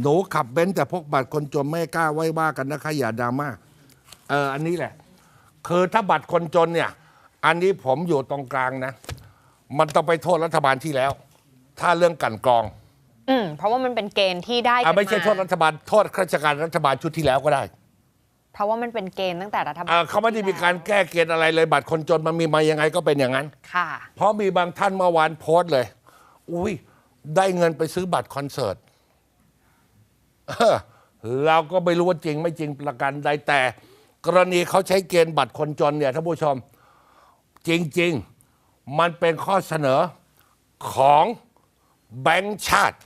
หนูขับเบนซ์แต่พกบัตรคนจนไม่กล้าไว้ว่ากันนะคะอย่าดราม่าเอออันนี้แหละ คือถ้าบัตรคนจนเนี่ย อันนี้ผมอยู่ตรงกลางนะ มันต้องไปโทษรัฐบาลที่แล้ว ถ้าเรื่องกลันกรองอืมเพราะว่ามันเป็นเกณฑ์ที่ได้อะกันไม่ใช่โทษรัฐบาลโทษข้าราชการรัฐบาลชุดที่แล้วก็ได้เพราะว่ามันเป็นเกณฑ์ตั้งแต่รัฐบาลอะเขาไม่ได้มีการแก้เกณฑ์อะไรเลยบัตรคนจนมันมีมายังไงก็เป็นอย่างนั้น ค่ะ เพราะมีบางท่านเมื่อวานโพสต์เลย อุ้ยได้เงินไปซื้อบัตรคอนเสิร์ต เออเราก็ไม่รู้ว่าจริงไม่จริงประกันใดแต่ กรณีเขาใช้เกณฑ์บัตรคนจนเนี่ยท่านผู้ชม จริง ๆ มันเป็นข้อเสนอของแบงค์ชาติ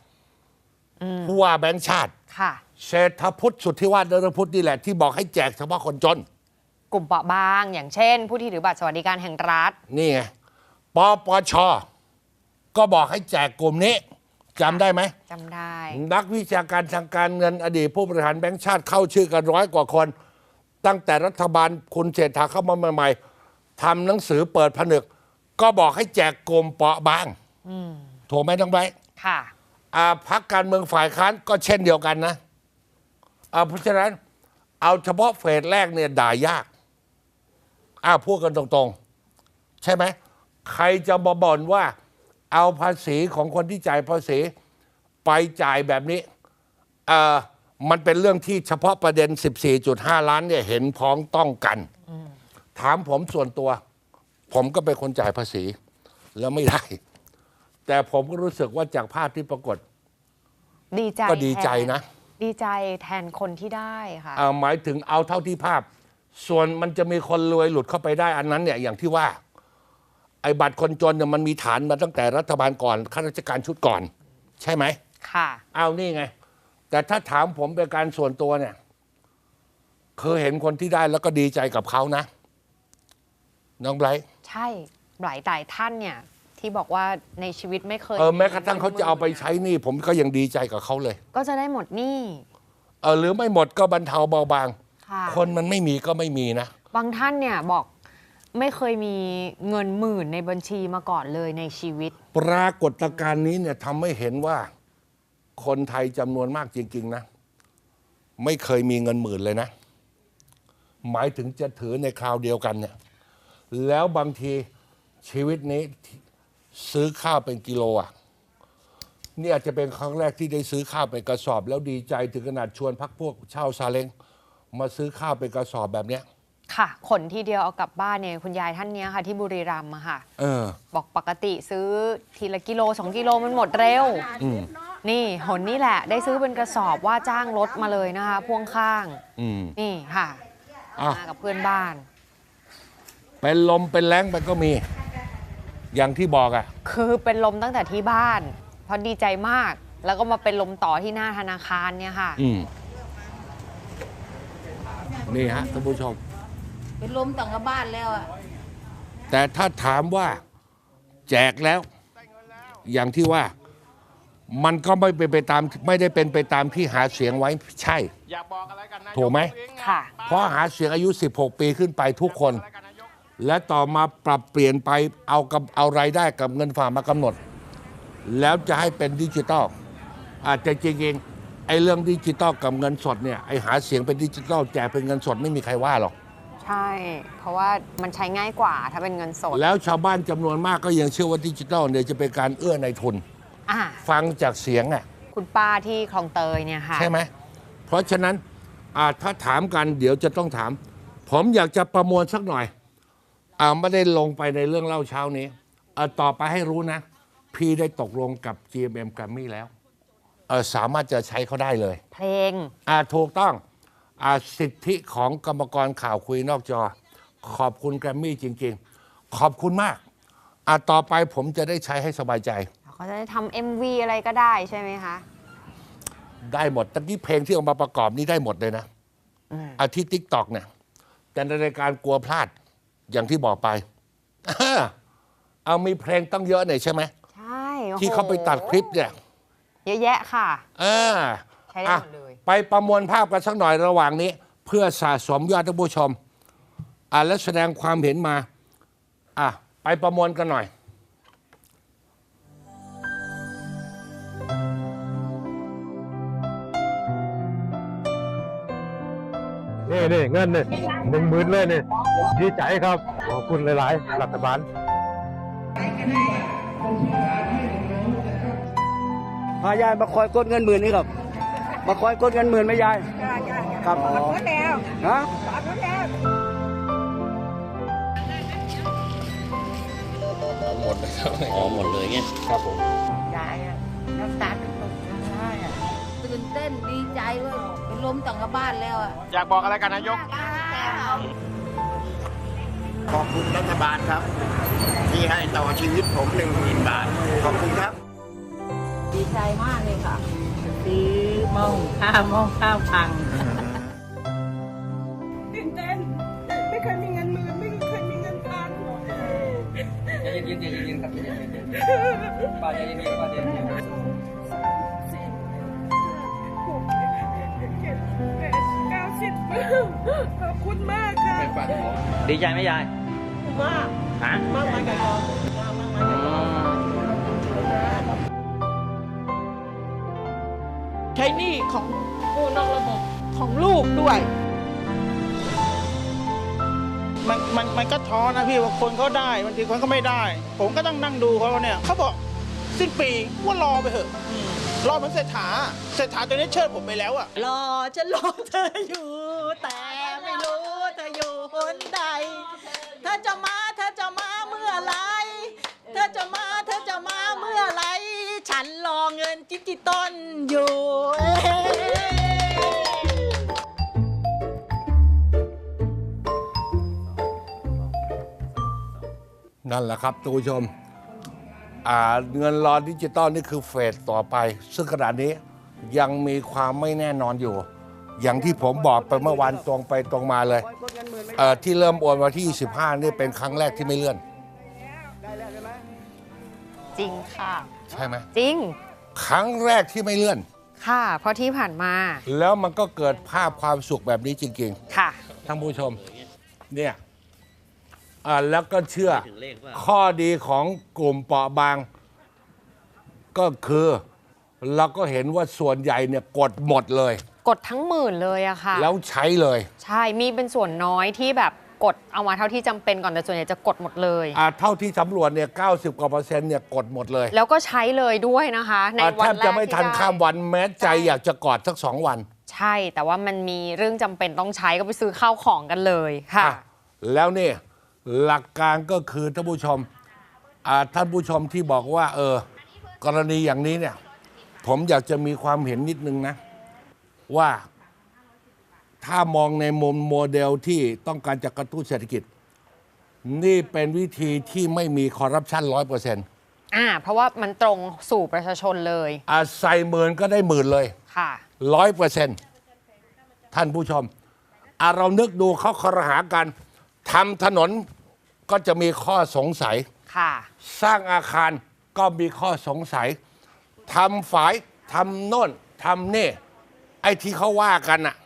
ผู้ว่าแบงค์ชาติค่ะเศรษฐพุทธสุทธิวาฒนรพุทธนี่แหละที่บอกให้แจกเฉพาะคนจน กลุ่มเปราะบางอย่างเช่น ผู้ที่ถือบัตรสวัสดิการแห่งรัฐ นี่ไงปปชก็บอกให้แจกกลุ่มนี้ จำได้ไหม จำได้ นักวิชาการทางการเงินอดีตผู้บริหารแบงก์ชาติเข้าชื่อกันร้อยกว่าคน ตั้งแต่รัฐบาลคุณเศรษฐาเข้ามาใหม่ๆทำหนังสือเปิดผนึก ก็บอกให้แจกกลุ่มเปราะบางถูกไหมน้องไบร์ทค่ะอ่าพักการเมืองฝ่ายค้านก็เช่นเดียวกันนะอ่าเพราะฉะนั้น เอาเฉพาะเฟสแรกเนี่ยด่ายากอ้าวพูดกันตรงๆ ใช่ไหม ใครจะมาบ่นว่า เอาภาษีของคนที่จ่ายภาษีไปจ่ายแบบนี้เอ่อมันเป็นเรื่องที่เฉพาะประเด็น 14.5 ล้านเนี่ยเห็นพ้องต้องกัน ถามผมส่วนตัว ผมก็เป็นคนจ่ายภาษี แล้วไม่ได้ แต่ผมก็รู้สึกว่าจากภาพที่ปรากฏ ดีใจก็ดีใจแทนะ ดีใจแทนคนที่ได้ค่ะอ่าหมายถึงเอาเท่าที่ภาพ ส่วนมันจะมีคนรวยหลุดเข้าไปได้อันนั้นเนี่ยอย่างที่ว่าไอ้บัตรคนจนเนี่ยมันมีฐานมาตั้งแต่รัฐบาลก่อนข้าราชการชุดก่อน ใช่ไหมค่ะเอานี่ไง แต่ถ้าถามผมเป็นการส่วนตัวเนี่ยเคยเห็นคนที่ได้แล้วก็ดีใจกับเขานะ น้องไบรท์ใช่หลายหลายท่านเนี่ย ที่บอกว่าในชีวิตไม่เคยเออแม้กระทั่งเขาจะเอาไปใช้หนี่ผมก็ยังดีใจกับเขาเลย ก็จะได้หมดหนี้เออหรือไม่หมดก็บรรเทาเบาบาง ค่ะ คนมันไม่มีก็ไม่มีนะ บางท่านเนี่ยบอก ไม่เคยมีเงินหมื่นในบัญชีมาก่อนเลยในชีวิต ปรากฏการณ์นี้เนี่ยทำให้เห็นว่าคนไทยจำนวนมากจริง ๆ นะ ไม่เคยมีเงินหมื่นเลยนะ หมายถึงจะถือในคราวเดียวกันเนี่ย แล้วบางทีชีวิตนี้ซื้อข้าวเป็นกิโลอะนี่อาจจะเป็นครั้งแรกที่ได้ซื้อข้าวเป็นกระสอบ แล้วดีใจถึงขนาดชวนพักพวกเช่าซาเล้งมาซื้อข้าวเป็นกระสอบแบบเนี้ย ค่ะ ขนทีเดียวเอากลับบ้านเนี่ยคุณยายท่านเนี้ยค่ะ ที่บุรีรัมย์อะค่ะเออ บอกปกติซื้อทีละกิโลสองกิโลมันหมดเร็ว อืมนี่หนนี่แหละ ได้ซื้อเป็นกระสอบว่าจ้างรถมาเลยนะคะ พ่วงข้าง อืม นี่ค่ะอะมากับเพื่อนบ้าน เป็นลมเป็นแรงไปก็มี อย่างที่บอกอะคือเป็นลมตั้งแต่ที่บ้านเพราะดีใจมาก แล้วก็มาเป็นลมต่อที่หน้าธนาคารเนี่ยค่ะ อืม นี่ฮะท่านผู้ชม เป็นลมต่างกับบ้านแล้วอะแต่ถ้าถามว่าแจกแล้ว อย่างที่ว่ามันก็ไม่เป็นไปตามไม่ได้เป็นไปตามที่หาเสียงไว้ใช่อยากบอกอะไรกันนายถูกไหมเองอค่ะ เพราะหาเสียงอายุ 16 ปีขึ้นไปทุกคนอะไรกันนายกและต่อมาปรับเปลี่ยนไปเอากับเอารายได้กับเงินฝากมากำหนด แล้วจะให้เป็นดิจิตอลอาจจะจริงๆไอ้เรื่องดิจิตอลกับเงินสดเนี่ยไอ้หาเสียงเป็นดิจิตอลแจกเป็นเงินสดไม่มีใครว่าหรอก ใช่ เพราะว่ามันใช้ง่ายกว่าถ้าเป็นเงินสด แล้วชาวบ้านจำนวนมากก็ยังเชื่อว่าดิจิตอลเนี่ยจะเป็นการเอื้อในทุน อะฟังจากเสียงอะคุณป้าที่คลองเตยเนี่ยค่ะ ใช่ไหม เพราะฉะนั้นอ่าถ้าถามกันเดี๋ยวจะต้องถาม ผมอยากจะประมวลสักหน่อยอ่าไม่ได้ลงไปในเรื่องเล่าเช้านี้อ่าต่อไปให้รู้นะ พี่ได้ตกลงกับ GMM g r a m m y แล้วเออสามารถจะใช้เขาได้เลย เพลง อ่าถูกต้อง อ่าสิทธิของกรรมกรข่าวคุยนอกจอ ขอบคุณแกรมมี่จริง ๆ ขอบคุณมากอ่าต่อไปผมจะได้ใช้ให้สบายใจ เขาจะได้ทำ MV อะไรก็ได้ใช่ไหมคะ ได้หมดตะกี้เพลงที่เอามาประกอบนี่ได้หมดเลยนะอืมอาทิตย์ทิกตอกเนี่ยแต่ในรายการกลัวพลาดอย่างที่บอกไป เอามีเพลงตั้งเยอะเนี่ยใช่ไหมใช่โอ้โหที่เขาไปตัดคลิปเนี่ย เยอะแยะค่ะ เออ ใช้ได้อะหมดเลย ไปประมวลภาพกันสักหน่อยระหว่างนี้ เพื่อสะสมยอดท่านผู้ชม อ่าและแสดงความเห็นมา อะ ไปประมวลกันหน่อย นี่นี่เงินนี่หนึ่งหมื่นเลยนี่ดีใจครับ ขอบคุณหลาย ๆ รัฐบาลพายายมาคอยกดเงินหมื่นนี่ครับ มาคอยกดเงินหมื่นไหมยายครับอ๋อฮะหมดเลยครับอ๋อหมดเลยไงครับผม ยายอะน้ำตาตกได้อะตื่นเต้นดีใจเว้ยเป็นลมตั้งกับบ้านแล้วอะอยากบอกอะไรกันนายก ขอบคุณรัฐบาลครับ ที่ให้ต่อชีวิตผมหนึ่งหมื่นบาท ขอบคุณครับ ดีใจมากเลยค่ะซื้ อหม้อหุงข้าวหม้อข้าวพังตื่นเต้นไม่เคยมีเงินหมื่นไม่เคยมีเงินพันใจเย็นๆใจเย็นๆครับใจเย็นๆป้าใจเย็นๆป้าใจเย็นสี่หกเจ็ดแปดเก้าสิบขอบคุณมากค่ะดีใจไหมยายมากฮะมากมายกับเรามากม หนี้ของผู้นอกระบบของลูกด้วย มันมันมันก็ท้อนะพี่ว่าคนเขาได้บางทีคนก็ไม่ได้ ผมก็ต้องนั่งดูเขาเนี่ยเขาบอกสิ้นปีว่ารอไปเถอะอืมรอเหมือนเศรษฐาเศรษฐาตัวนี้เชิดผมไปแล้วอะรอจะรอเธออยู่ แต่ไม่รู้เธออยู่หนใดเธอจะมาเธอจะมาเมื่อไหรเธอจะมาเธอจะมาเมื่อไหรฉันรอเงินจิจิต้นอยู่ แหละครับทุกผู้ชมอ่าเงินรอนดิจิตอลนี่คือเฟสต่อไป ซึ่งขณะนี้ยังมีความไม่แน่นอนอยู่ อย่างที่ผมบอกไปเมื่อวานตรงไปตรงมาเลยคอยกดเงินหมื่นไหมเอ่อที่เริ่มโอนวันที่ 25 นี่เป็นครั้งแรกที่ไม่เลื่อนได้แล้วใช่ไหมจริงค่ะ ใช่ไหมจริง ครั้งแรกที่ไม่เลื่อน ค่ะ เพราะที่ผ่านมา แล้วมันก็เกิดภาพความสุขแบบนี้จริงค่ะๆท่านผู้ชม เนี่ย อ่าแล้วก็เชื่อ ถึงเลขว่า ข้อดีของกลุ่มเปราะบาง ก็คือ เราก็เห็นว่าส่วนใหญ่เนี่ยกดหมดเลย กดทั้งหมื่นเลยอะค่ะ แล้วใช้เลย ใช่ มีเป็นส่วนน้อยที่แบบกดเอามาเท่าที่จำเป็นก่อนแต่ส่วนใหญ่จะกดหมดเลย อ่าเท่าที่สำรวจเนี่ย90กว่าเปอร์เซ็นต์เนี่ยกดหมดเลยแล้วก็ใช้เลยด้วยนะคะ ในอ่าวัแทนบแรกจะไม่ที่ทันได้ข้ามวันแม้ใจอยากจะกอดสักสองวันใช่ แต่ว่ามันมีเรื่องจำเป็นต้องใช้ก็ไปซื้อข้าวของกันเลยค่ะ อะแล้วนี่ หลักการก็คือท่านผู้ชมอ่าท่านผู้ชมที่บอกว่า เออ กรณีอย่างนี้เนี่ย ผมอยากจะมีความเห็นนิดนึงนะ ว่าถ้ามองในมุมโมเดลที่ต้องการจะกระตุ้นเศรษฐกิจ นี่เป็นวิธีที่ไม่มีคอร์รัปชันร้อยเปอร์เซ็นต์อ่าเพราะว่ามันตรงสู่ประชาชนเลยอาใส่หมื่นก็ได้หมื่นเลยค่ะร้อยเปอร์เซ็นต์ท่านผู้ชมอะเรานึกดูเขาคอรหากันทำถนน ก็จะมีข้อสงสัย ค่ะ สร้างอาคารก็มีข้อสงสัยทำฝายทำโน่นทำนี่ ไอ้ที่เขาว่ากันอะ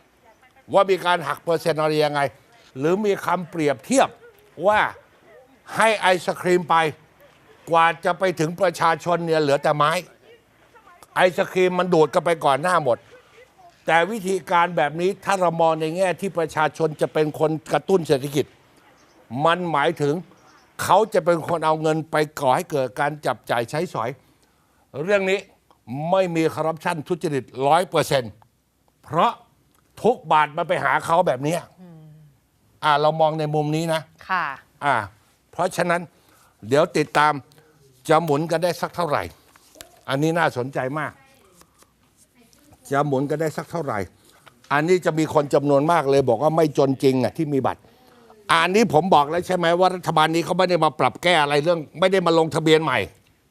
ว่ามีการหักเปอร์เซ็นต์อะไรยังไง หรือมีคำเปรียบเทียบว่าให้ไอศครีมไป กว่าจะไปถึงประชาชนเนี่ยเหลือแต่ไม้ ไอศครีมมันดูดกันไปก่อนหน้าหมด แต่วิธีการแบบนี้ถ้าเรามองในแง่ที่ประชาชนจะเป็นคนกระตุ้นเศรษฐกิจ มันหมายถึงเขาจะเป็นคนเอาเงินไปก่อให้เกิดการจับจ่ายใช้สอย เรื่องนี้ไม่มีคอร์รัปชันทุจริตร้อยเปอร์เซ็นต์เพราะทุกบาทมันไปหาเขาแบบเนี้ยอ่า เรามองในมุมนี้นะ ค่ะ อ่า เพราะฉะนั้น เดี๋ยวติดตามจะหมุนกันได้สักเท่าไหร่ อันนี้น่าสนใจมาก จะหมุนกันได้สักเท่าไหร่ อันนี้จะมีคนจำนวนมากเลยบอกว่าไม่จนจริงอะที่มีบัตร อันนี้ผมบอกแล้วใช่ไหมว่ารัฐบาลนี้เขาไม่ได้มาปรับแก้อะไรเรื่อง ไม่ได้มาลงทะเบียนใหม่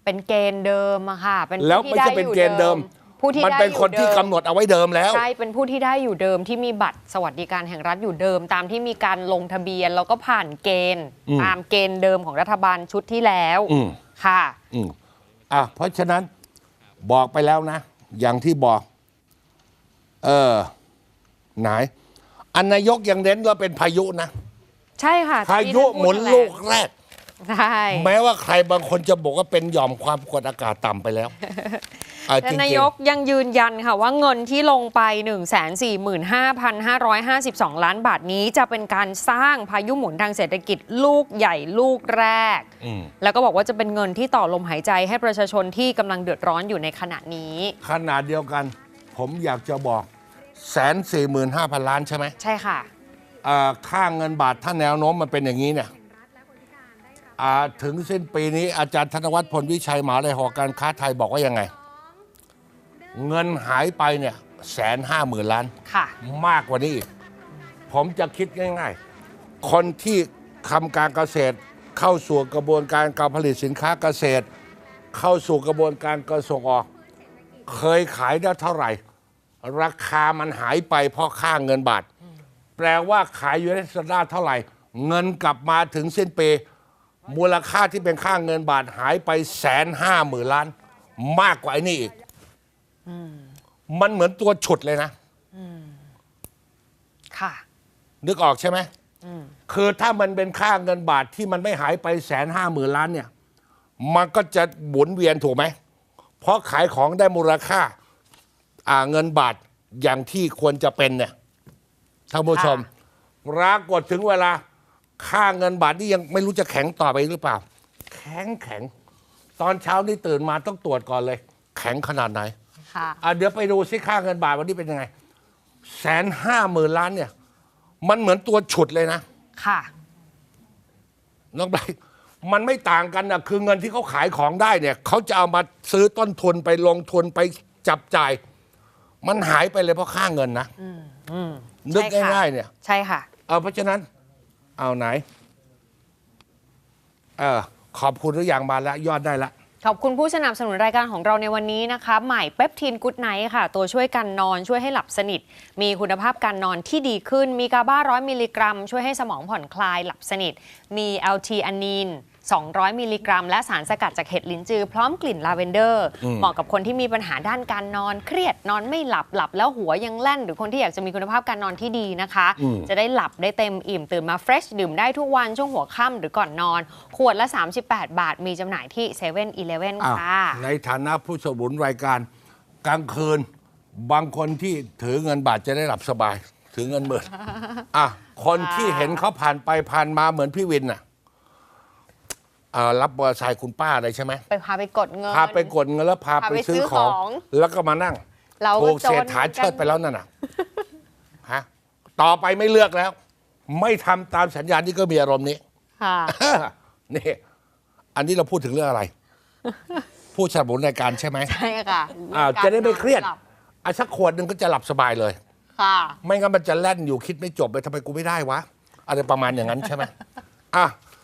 เป็นเกณฑ์เดิมอะค่ะ เป็นผู้แล้วที่ไม่ใช่เป็นอยู่เกณฑ์เดิม ผู้ที่มันได้เป็นอยู่คนที่ดิม กำหนดเอาไว้เดิมแล้ว ใช่ เป็นผู้ที่ได้อยู่เดิมที่มีบัตรสวัสดิการแห่งรัฐอยู่เดิม ตามที่มีการลงทะเบียน แล้วก็ผ่านเกณฑ์ อืมตามเกณฑ์เดิมของรัฐบาลชุดที่แล้วอืม ค่ะ อืมอะเพราะฉะนั้นบอกไปแล้วนะ อย่างที่บอก เออไหน อันนายกยังเน้นว่าเป็นพายุนะ ใช่ค่ะพายุที่ท่นหมุนพูดแถลงลูกแรก ใช่แม้ว่าใครบางคนจะบอกว่าเป็นหย่อมความกดอากาศต่ำไปแล้วอะแต่จริงๆนายกยังยืนยันค่ะว่าเงินที่ลงไป 145,552 ล้านบาทนี้จะเป็นการสร้างพายุหมุนทางเศรษฐกิจลูกใหญ่ลูกแรกอืมแล้วก็บอกว่าจะเป็นเงินที่ต่อลมหายใจให้ประชาชนที่กำลังเดือดร้อนอยู่ในขณะนี้ ขนาดเดียวกัน ผมอยากจะบอกแสนสี่หมื่นห้าพันล้านใช่ไหมใช่ค่ะอ่า ค่าเงินบาทถ้าแนวโน้มมันเป็นอย่างนี้เนี่ยอ่าถึงสิ้นปีนี้อาจารย์ธนวัฒน์พลวิชัยหมหาเลยหอการค้าไทยบอกว่ายังไง เงินหายไปเนี่ยแสนห้าหมื่นล้านค่ะมากกว่านี้อีก ผมจะคิดง่าย ๆ คนที่ทำการเกษตรเข้าสู่กระบวนการการผลิตสินค้าเกษตร เข้าสู่กระบวนการการส่งออก เคยขายได้เท่าไหร่ ราคามันหายไปเพราะค่าเงินบาท แปลว่าขายยูเอสดาเท่าไหร่ เงินกลับมาถึงสิ้นปี มูลค่าที่เป็นค่าเงินบาทหายไปแสนห้าหมื่นล้าน มากกว่าไอ้นี่อีก มันเหมือนตัวฉุดเลยนะ ค่ะ นึกออกใช่ไหม คือถ้ามันเป็นค่าเงินบาทที่มันไม่หายไปแสนห้าหมื่นล้านเนี่ย มันก็จะหมุนเวียนถูกไหม เพราะขายของได้มูลค่า อ่าเงินบาทอย่างที่ควรจะเป็นเนี่ย ท่านผู้ชมปรากฏถึงเวลา ค่าเงินบาทนี่ยังไม่รู้จะแข็งต่อไปหรือเปล่า แข็งแข็ง ตอนเช้านี่ตื่นมาต้องตรวจก่อนเลย แข็งขนาดไหนค่ะอะเดี๋ยวไปดูซิค่าเงินบาทวันนี้เป็นยังไงแสนห้าหมื่นล้านเนี่ย มันเหมือนตัวฉุดเลยนะ ค่ะน้องไบรท์มันไม่ต่างกันนะคือเงินที่เขาขายของได้เนี่ยเขาจะเอามาซื้อต้นทุนไปลงทุนไปจับจ่าย มันหายไปเลยเพราะค่าเงินนะ นึกใช่ค่ะ ง่ายๆเนี่ย ใช่ค่ะ เอาเพราะฉะนั้น เอาไหน เออขอบคุณทุกอย่างมาแล้ว ยอดได้ละ ขอบคุณผู้สนับสนุนรายการของเราในวันนี้นะคะใหม่เปปทีนกู d ไนท์ค่ะ ตัวช่วยกันนอนช่วยให้หลับสนิท มีคุณภาพการนอนที่ดีขึ้น มีกาบ้าร้อยมิลลิกรัม ช่วยให้สมองผ่อนคลายหลับสนิท มี LT อันนีน 200 มิลลิกรัม และสารสกัดจากเห็ดลิ้นจือ พร้อมกลิ่นลาเวนเดอร์ เหมาะกับคนที่มีปัญหาด้านการนอนเครียดนอนไม่หลับหลับแล้วหัวยังแล่น หรือคนที่อยากจะมีคุณภาพการนอนที่ดีนะคะอืมจะได้หลับได้เต็มอิ่มตื่นมาเฟรชดื่มได้ทุกวันช่วงหัวค่ำหรือก่อนนอน ขวดละ 38 บาท มีจำหน่ายที่7 e เ e ่ e ออ้าวค่ะในฐานะผู้สนับสนุนรายการกลางคืน บางคนที่ถือเงินบาทจะได้หลับสบาย ถือเงินหมื่นอะคนที่เห็นเขาผ่านไปผ่านมาเหมือนพี่วินน่ะ เอ่อรับมอเตอร์ไซค์คุณป้าอะไรใช่ไหมไปพาไปกดเงิน พาไปกดเงินแล้วพาพาไปไปซื้อซื้อของของแล้วก็มานั่งเราก็ถูกจเศรนษฐาเชิดไปแล้วนั่นน่ะฮะต่อไปไม่เลือกแล้ว ไม่ทำตามสัญญาณที่ก็มีอารมณ์นี้ ค่ะ นี่ อันนี้เราพูดถึงเรื่องอะไร ผู้สนับสนุนรายการใช่ไหมใช่ค่ะอ้าวจะได้ไม่เครียดหลับอะสักขวดหนึ่งก็จะหลับสบายเลย ค่ะ ไม่งั้นมันจะแล่นอยู่คิดไม่จบเลยทำไมกูไม่ได้วะอะไรประมาณอย่างนั้นใช่ไหมอะ